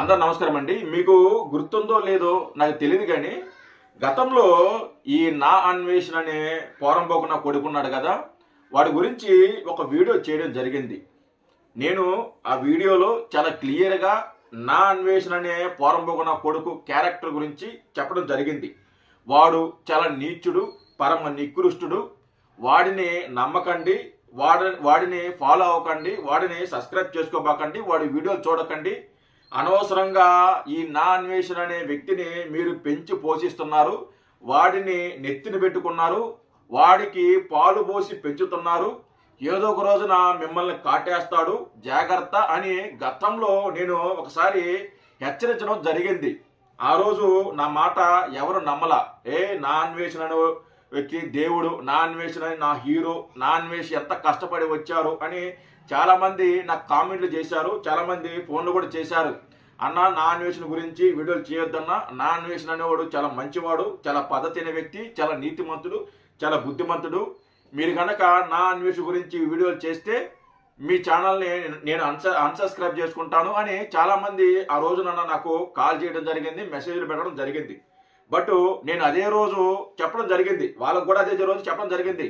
అందరు నమస్కారం అండి. మీకు గుర్తుందో లేదో నాకు తెలియదు కానీ గతంలో ఈ నా అన్వేషణ అనే పోరంపోకున్న కొడుకున్నాడు కదా వాడి గురించి ఒక వీడియో చేయడం జరిగింది. నేను ఆ వీడియోలో చాలా క్లియర్గా నా అన్వేషణ అనే పోరంపోకున్న కొడుకు క్యారెక్టర్ గురించి చెప్పడం జరిగింది. వాడు చాలా నీచుడు పరమ నికృష్టుడు. వాడిని నమ్మకండి వాడి వాడిని ఫాలో అవ్వకండి వాడిని సబ్స్క్రైబ్ చేసుకోబాకండి వాడి వీడియోలు చూడకండి. అనవసరంగా ఈ నా అన్వేషణ అనే వ్యక్తిని మీరు పెంచి పోషిస్తున్నారు వాడిని నెత్తిన పెట్టుకున్నారు వాడికి పాలు పోసి పెంచుతున్నారు ఏదో ఒక రోజున మిమ్మల్ని కాటేస్తాడు జాగ్రత్త అని గతంలో నేను ఒకసారి హెచ్చరించడం జరిగింది. ఆ రోజు నా మాట ఎవరు నమ్మల. ఏ నా అన్వేషణ వ్యక్తి దేవుడు నా అన్వేషణ నా హీరో నా అన్వేష్ ఎంత కష్టపడి వచ్చారు అని చాలా మంది నాకు కామెంట్లు చేశారు చాలా మంది ఫోన్లు కూడా చేశారు. అన్న నా అన్వేషణ గురించి వీడియోలు చేయొద్దన్న నా అన్వేషణ అనేవాడు చాలా మంచివాడు చాలా పద్ధతి అయిన వ్యక్తి చాలా నీతిమంతుడు చాలా బుద్ధిమంతుడు. మీరు కనుక నా అన్వేషణ గురించి వీడియోలు చేస్తే మీ ఛానల్ని నేను అన్స అన్సబ్స్క్రైబ్ చేసుకుంటాను అని చాలా మంది ఆ రోజున నాకు కాల్ చేయడం జరిగింది మెసేజ్లు పెట్టడం జరిగింది. బట్ నేను అదే రోజు చెప్పడం జరిగింది. వాళ్ళకు కూడా అదే రోజు చెప్పడం జరిగింది.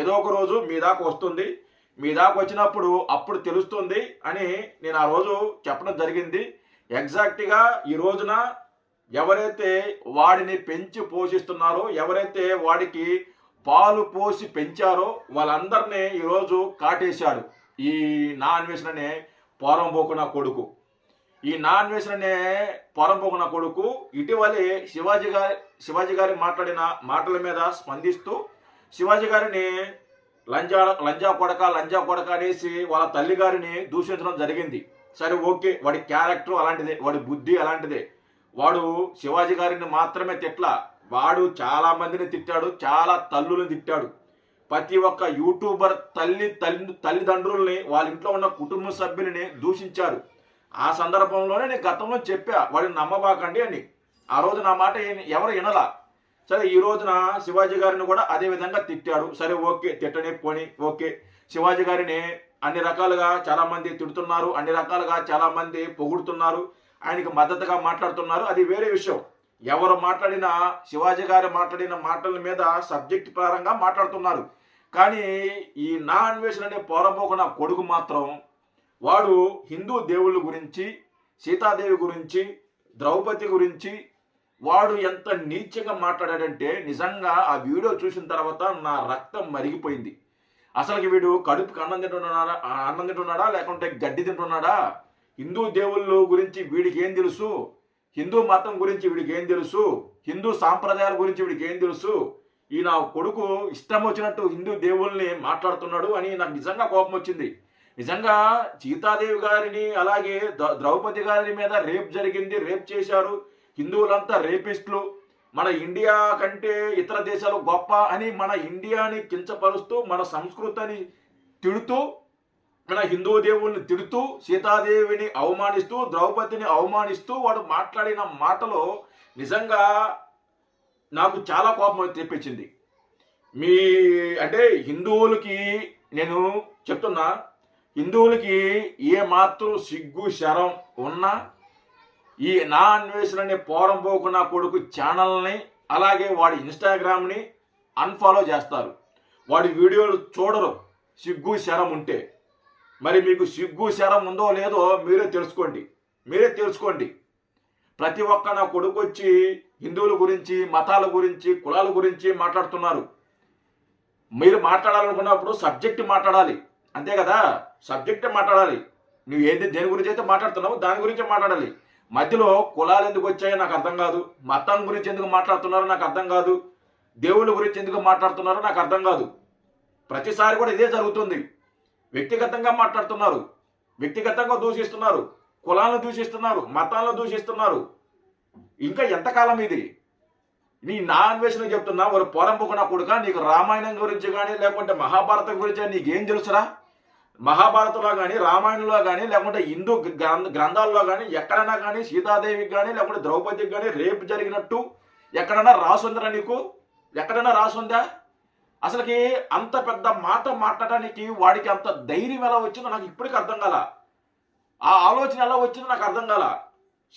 ఏదో ఒక రోజు మీ దాకా వస్తుంది. మీ దాకా వచ్చినప్పుడు అప్పుడు తెలుస్తుంది అని నేను ఆ రోజు చెప్పడం జరిగింది. ఎగ్జాక్ట్గా ఈ రోజున ఎవరైతే వాడిని పెంచి పోషిస్తున్నారో ఎవరైతే వాడికి పాలు పోసి పెంచారో వాళ్ళందరినీ ఈరోజు కాటేశాడు ఈ నా అన్వేషణ అనే పోరంబోకున కొడుకు. ఈ నా అన్వేషణ అనే పోరంబోకున కొడుకు ఇటీవలే శివాజీ గారి శివాజీ గారి మాట్లాడిన మాటల మీద స్పందిస్తూ శివాజీ గారిని లంజా లంజా కొడక లంజా కొడక అనేసి వాళ్ళ తల్లి గారిని దూషించడం జరిగింది. సరే ఓకే వాడి క్యారెక్టర్ అలాంటిదే వాడి బుద్ధి అలాంటిదే. వాడు శివాజీ గారిని మాత్రమే తిట్ల. వాడు చాలా మందిని తిట్టాడు చాలా తల్లులను తిట్టాడు. ప్రతి ఒక్క యూట్యూబర్ తల్లి తల్లి తల్లిదండ్రుల్ని వాళ్ళ ఇంట్లో ఉన్న కుటుంబ సభ్యులని దూషించారు. ఆ సందర్భంలోనే నేను గతంలో చెప్పా వాడిని నమ్మబాకండి అని. ఆ రోజు నా మాట ఎవరు వినలా? సరే ఈ రోజున శివాజీ గారిని కూడా అదే విధంగా తిట్టాడు. సరే ఓకే తిట్టనే పోని ఓకే. శివాజీ గారిని అన్ని రకాలుగా చాలా మంది తిడుతున్నారు అన్ని రకాలుగా చాలా మంది పొగుడుతున్నారు. ఆయనకి మద్దతుగా మాట్లాడుతున్నారు. అది వేరే విషయం. ఎవరు మాట్లాడినా శివాజీ గారు మాట్లాడిన మాటల మీద సబ్జెక్ట్ పరంగా మాట్లాడుతున్నారు. కానీ ఈ నా అన్వేషణ అనే పోరబోకున్న కొడుకు మాత్రం వాడు హిందూ దేవుళ్ళ గురించి సీతాదేవి గురించి ద్రౌపది గురించి వాడు ఎంత నీచంగా మాట్లాడాడంటే నిజంగా ఆ వీడియో చూసిన తర్వాత నా రక్తం మరిగిపోయింది. అసలుకి వీడు కడుపుకి అన్నం తింటున్నాడా? అన్నం తింటున్నాడా? లేకుంటే గడ్డి తింటున్నాడా? హిందూ దేవుళ్ళు గురించి వీడికి ఏం తెలుసు? హిందూ మతం గురించి వీడికి ఏం తెలుసు? హిందూ సాంప్రదాయాల గురించి వీడికి ఏం తెలుసు? ఈ నా కొడుకు ఇష్టం వచ్చినట్టు హిందూ దేవుల్ని మాట్లాడుతున్నాడు అని నాకు నిజంగా కోపం వచ్చింది. నిజంగా సీతాదేవి గారిని అలాగే ద్రౌపది గారి మీద రేప్ జరిగింది రేప్ చేశారు. హిందువులంతా రేపిస్టులు. మన ఇండియా కంటే ఇతర దేశాలు గొప్ప అని మన ఇండియాని కించపరుస్తూ మన సంస్కృతిని తిడుతూ మన హిందూ దేవుల్ని తిడుతూ సీతాదేవిని అవమానిస్తూ ద్రౌపదిని అవమానిస్తూ వాడు మాట్లాడిన మాటలో నిజంగా నాకు చాలా కోపం తెప్పించింది. మీ అంటే హిందువులకి నేను చెప్తున్నా హిందువులకి ఏ మాత్రం సిగ్గు శరం ఉన్నా ఈ నా అన్వేషణని అనే పోరంపోకున్న కొడుకు ఛానల్ని అలాగే వాడి ఇన్స్టాగ్రామ్ని అన్ఫాలో చేస్తారు. వాడి వీడియోలు చూడరు. సిగ్గు శరం ఉంటే. మరి మీకు సిగ్గు శరం ఉందో లేదో మీరే తెలుసుకోండి. మీరే తెలుసుకోండి. ప్రతి ఒక్క నా కొడుకు వచ్చి హిందువుల గురించి మతాల గురించి కులాల గురించి మాట్లాడుతున్నారు. మీరు మాట్లాడాలనుకున్నప్పుడు సబ్జెక్ట్ మాట్లాడాలి. అంతే కదా? సబ్జెక్ట్ మాట్లాడాలి. నువ్వు ఏంటి దేని గురించి అయితే మాట్లాడుతున్నావో దాని గురించి మాట్లాడాలి. మధ్యలో కులాలు ఎందుకు వచ్చాయో నాకు అర్థం కాదు. మతం గురించి ఎందుకు మాట్లాడుతున్నారో నాకు అర్థం కాదు. దేవుళ్ళ గురించి ఎందుకు మాట్లాడుతున్నారో నాకు అర్థం కాదు. ప్రతిసారి కూడా ఇదే జరుగుతుంది. వ్యక్తిగతంగా మాట్లాడుతున్నారు. వ్యక్తిగతంగా దూషిస్తున్నారు. కులాలను దూషిస్తున్నారు. మతాలను దూషిస్తున్నారు. ఇంకా ఎంతకాలం ఇది? నీ నా అన్వేషణ చెప్తున్నా ఒక పొరంపుకున్న కొడుక నీకు రామాయణం గురించి కానీ లేకుంటే మహాభారతం గురించి నీకేం తెలుసురా? మహాభారతంలో కానీ రామాయణంలో కానీ లేకుంటే హిందూ గ్రంథ గ్రంథాల్లో కానీ ఎక్కడైనా కానీ సీతాదేవికి కానీ లేకుంటే ద్రౌపదికి కానీ రేపు జరిగినట్టు ఎక్కడైనా రాసుందరా నీకు? ఎక్కడైనా రాసుందా అసలుకి అంత పెద్ద మాట మాట్లాడడానికి వాడికి అంత ధైర్యం ఎలా వచ్చిందో నాకు ఇప్పటికీ అర్థం కాల. ఆ ఆలోచన ఎలా వచ్చిందో నాకు అర్థం కాల.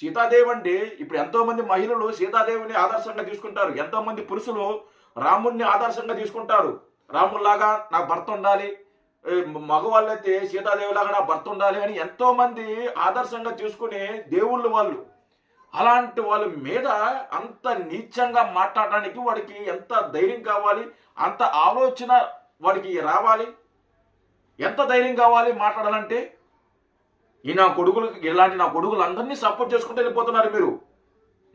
సీతాదేవి అంటే ఇప్పుడు ఎంతోమంది మహిళలు సీతాదేవిని ఆదర్శంగా తీసుకుంటారు. ఎంతోమంది పురుషులు రాముడిని ఆదర్శంగా తీసుకుంటారు. రాముడిలాగా నాకు భర్త ఉండాలి మగవాళ్ళైతే సీతాదేవిలాగా నా భర్త ఉండాలి అని ఎంతో మంది ఆదర్శంగా తీసుకునే దేవుళ్ళు వాళ్ళు. అలాంటి వాళ్ళ మీద అంత నీచంగా మాట్లాడడానికి వాడికి ఎంత ధైర్యం కావాలి? అంత ఆలోచన వాడికి రావాలి? ఎంత ధైర్యం కావాలి మాట్లాడాలంటే? ఈ నా కొడుకులకి ఇలాంటి నా కొడుకులు అందరినీ సపోర్ట్ చేసుకుంటూ వెళ్ళిపోతున్నారు మీరు.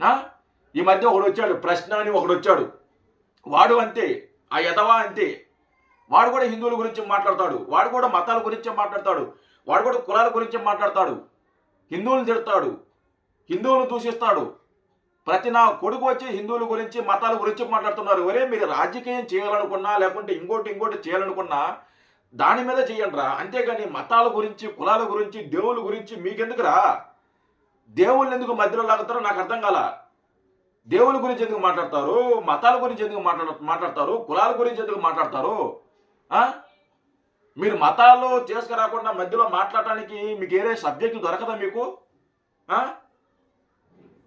నా ఈ మధ్య ఒకడు వచ్చాడు ప్రశ్న అని ఒకడు వచ్చాడు. వాడు అంతే ఆ యదవా అంతే వాడు కూడా హిందువుల గురించి మాట్లాడతాడు. వాడు కూడా మతాల గురించి మాట్లాడతాడు. వాడు కూడా కులాల గురించి మాట్లాడతాడు. హిందువులను తిడతాడు. హిందువులను దూషిస్తాడు. ప్రతి నా కొడుకు వచ్చి హిందువుల గురించి మతాల గురించి మాట్లాడుతున్నారు. ఒరే మీరు రాజకీయం చేయాలనుకున్నా లేకుంటే ఇంకోటి ఇంకోటి చేయాలనుకున్నా దాని మీద చేయండి రా అంతేగాని మతాల గురించి కులాల గురించి దేవుళ్ళ గురించి మీకెందుకురా? దేవుళ్ళు ఎందుకు మధ్యలో లాగుతారో నాకు అర్థం కాల. దేవుళ్ళ గురించి ఎందుకు మాట్లాడతారు? మతాల గురించి ఎందుకు మాట్లాడ మాట్లాడతారు? కులాల గురించి ఎందుకు మాట్లాడతారు? మీరు మతాలు చేసుకురాకుండా మధ్యలో మాట్లాడటానికి మీకు ఏదే సబ్జెక్టు దొరకదా మీకు?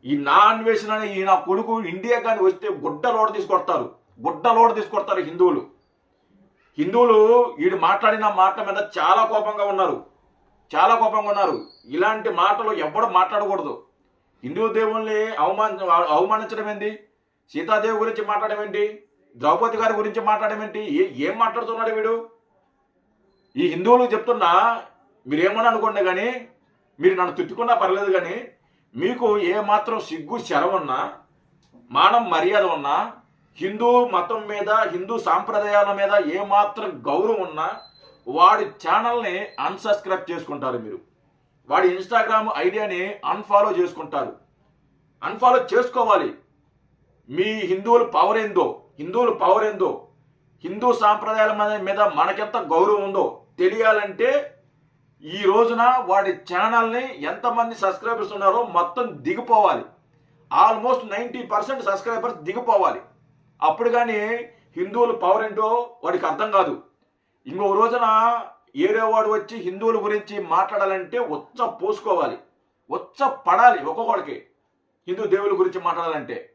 ఈ నా అన్వేషణ అనే ఈ నా కొడుకు ఇండియా కానీ వస్తే గుడ్డ లోడ తీసుకొడతారు. గుడ్డ లోడ తీసుకొడతారు హిందువులు. హిందువులు వీడు మాట్లాడిన మాట మీద చాలా కోపంగా ఉన్నారు. చాలా కోపంగా ఉన్నారు. ఇలాంటి మాటలు ఎవ్వడూ మాట్లాడకూడదు. హిందూ దేవుల్ని అవమాన అవమానించడం ఏంటి సీతాదేవి గురించి మాట్లాడడం ఏంటి? ద్రౌపది గారి గురించి మాట్లాడడం ఏంటి ఏ- ఏం మాట్లాడుతున్నాడు వీడు? ఈ హిందువులకు చెప్తున్నా మీరేమని అనుకోండి కానీ మీరు నన్ను తిట్టుకున్నా పర్లేదు కానీ మీకు ఏమాత్రం సిగ్గు చెరవున్నా మానం మర్యాద ఉన్నా హిందూ మతం మీద హిందూ సాంప్రదాయాల మీద ఏమాత్రం గౌరవం ఉన్నా వాడి ఛానల్ని అన్సబ్స్క్రైబ్ చేసుకుంటారు మీరు. వాడి ఇన్స్టాగ్రామ్ ఐడియాని అన్ఫాలో చేసుకుంటారు. అన్ఫాలో చేసుకోవాలి. మీ హిందువుల పవర్ ఏందో? హిందువుల పవర్ ఏందో హిందూ సాంప్రదాయాల మీద- మీద మనకెంత గౌరవం ఉందో తెలియాలంటే ఈ రోజున వాడి ఛానల్ని ఎంతమంది సబ్స్క్రైబర్స్ ఉన్నారో మొత్తం దిగిపోవాలి. ఆల్మోస్ట్ నైంటీ పర్సెంట్ సబ్స్క్రైబర్స్ దిగిపోవాలి. అప్పుడు కానీ హిందువుల పవర్ ఏంటో వాడికి అర్థం కాదు. ఇంకో రోజున ఏరే వాడు వచ్చి హిందువుల గురించి మాట్లాడాలంటే ఉచ్చ పోసుకోవాలి. ఉచ్చ పడాలి ఒక్కొక్కడికి. హిందూ దేవుల గురించి మాట్లాడాలంటే.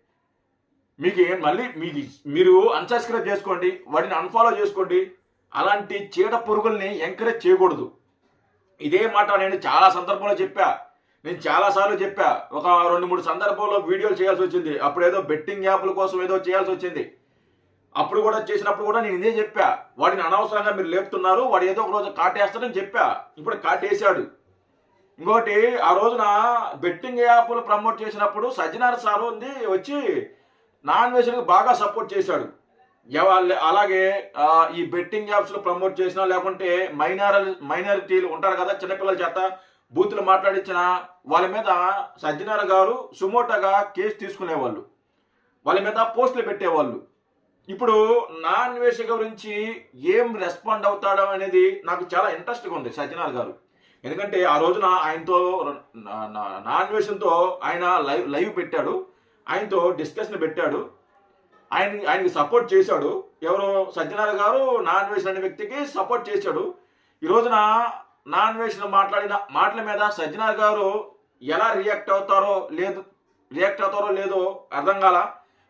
మీకు ఏం మళ్ళీ మీకు మీరు అన్సబ్స్క్రైబ్ చేసుకోండి వాటిని అన్ఫాలో చేసుకోండి. అలాంటి చీడ పురుగుల్ని ఎంకరేజ్ చేయకూడదు. ఇదే మాట నేను చాలా సందర్భంలో చెప్పా. నేను చాలాసార్లు చెప్పా. ఒక రెండు మూడు సందర్భాల్లో వీడియోలు చేయాల్సి వచ్చింది. అప్పుడు ఏదో బెట్టింగ్ యాప్ల కోసం ఏదో చేయాల్సి వచ్చింది. అప్పుడు కూడా చేసినప్పుడు కూడా నేను ఇదే చెప్పా. వాడిని అనవసరంగా మీరు లేపుతున్నారు. వాడు ఏదో ఒక రోజు కాటేస్తాడని చెప్పా. ఇప్పుడు కాటేశాడు. ఇంకోటి ఆ రోజున బెట్టింగ్ యాప్లు ప్రమోట్ చేసినప్పుడు సజ్జనార్ సార్ ఉంది వచ్చి నాన్ వెజ్ బాగా సపోర్ట్ చేశాడు. అలాగే ఈ బెట్టింగ్ యాప్స్లో ప్రమోట్ చేసినా లేకుంటే మైనార మైనారిటీలు ఉంటారు కదా చిన్నపిల్లల చేత బూతులు మాట్లాడించిన వాళ్ళ మీద సజ్జనార్ గారు సుమోటగా కేసు తీసుకునేవాళ్ళు. వాళ్ళ మీద పోస్టులు పెట్టేవాళ్ళు. ఇప్పుడు నాన్ వేష గురించి ఏం రెస్పాండ్ అవుతాడో అనేది నాకు చాలా ఇంట్రెస్ట్గా ఉంది సజ్జనార్ గారు. ఎందుకంటే ఆ రోజున ఆయనతో నా- నాన్ వేషంతో ఆయన లైవ్ లైవ్ పెట్టాడు. ఆయనతో డిస్కషన్ పెట్టాడు. ఆయన ఆయనకి సపోర్ట్ చేశాడు. ఎవరు సజ్జనార్ గారు నాన్ వేషన్ అనే వ్యక్తికి సపోర్ట్ చేశాడు. ఈ రోజున నాన్ వేషన్ మాట్లాడిన మాటల మీద సజ్జనార్ గారు ఎలా రియాక్ట్ అవుతారో లేదు రియాక్ట్ అవుతారో లేదో అర్థం కాల.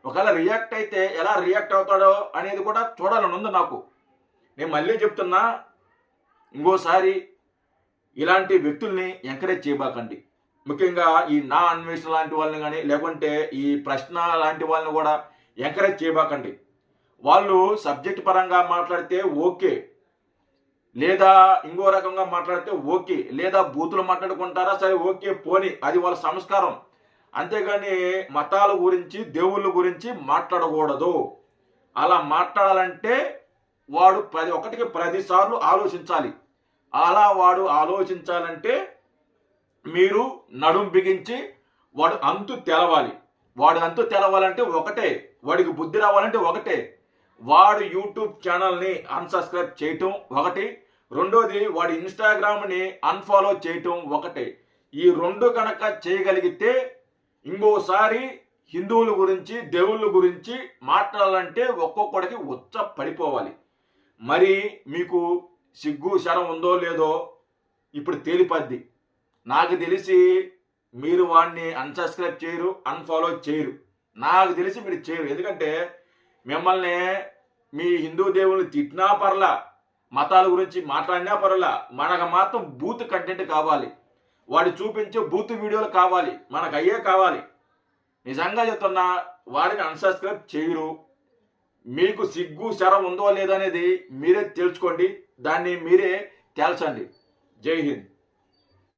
ఒకవేళ రియాక్ట్ అయితే ఎలా రియాక్ట్ అవుతాడో అనేది కూడా చూడాలని ఉంది నాకు. నేను మళ్ళీ చెప్తున్నా ఇంకోసారి ఇలాంటి వ్యక్తుల్ని ఎంకరేజ్ చేయబాకండి. ముఖ్యంగా ఈ నా అన్వేషణ లాంటి వాళ్ళని కానీ లేకుంటే ఈ ప్రశ్న లాంటి వాళ్ళని కూడా ఎంకరేజ్ చేయబాకండి. వాళ్ళు సబ్జెక్ట్ పరంగా మాట్లాడితే ఓకే. లేదా ఇంకో రకంగా మాట్లాడితే ఓకే. లేదా బూతులు మాట్లాడుకుంటారా సరే ఓకే పోని. అది వాళ్ళ సంస్కారం. అంతేగాని మతాల గురించి దేవుళ్ళ గురించి మాట్లాడకూడదు. అలా మాట్లాడాలంటే వాడు పది ఒకటికి ప్రతిసార్లు ఆలోచించాలి. అలా వాడు ఆలోచించాలంటే మీరు నడుం బిగించి వాడు అంతు తెలవాలి. వాడు అంతు తెలవాలంటే ఒకటే వాడికి బుద్ధి రావాలంటే ఒకటే. వాడు యూట్యూబ్ ఛానల్ని అన్సబ్స్క్రైబ్ చేయటం ఒకటి. రెండోది వాడి ఇన్స్టాగ్రామ్ని అన్ఫాలో చేయటం ఒకటే. ఈ రెండు కనుక చేయగలిగితే ఇంకోసారి హిందువుల గురించి దేవుళ్ళ గురించి మాట్లాడాలంటే ఒక్కొక్కడికి ఉచ్చ పడిపోవాలి. మరి మీకు సిగ్గు శరం ఉందో లేదో ఇప్పుడు తేలిపద్ది. నాకు తెలిసి మీరు వాడిని అన్సబ్స్క్రైబ్ చేయరు అన్ఫాలో చేయరు. నాకు తెలిసి మీరు చేయరు. ఎందుకంటే మిమ్మల్ని మీ హిందూ దేవుల్ని తిట్టినా పర్లా మతాల గురించి మాట్లాడినా పర్లా మనకు మాత్రం బూత్ కంటెంట్ కావాలి. వాడు చూపించే బూత్ వీడియోలు కావాలి. మనకు అయ్యే కావాలి. నిజంగా చెప్తున్నా వాడిని అన్సబ్స్క్రైబ్ చేయరు. మీకు సిగ్గు శరం ఉందో లేదో అనేది మీరే తెలుసుకోండి. దాన్ని మీరే తేల్చండి. జై హింద్.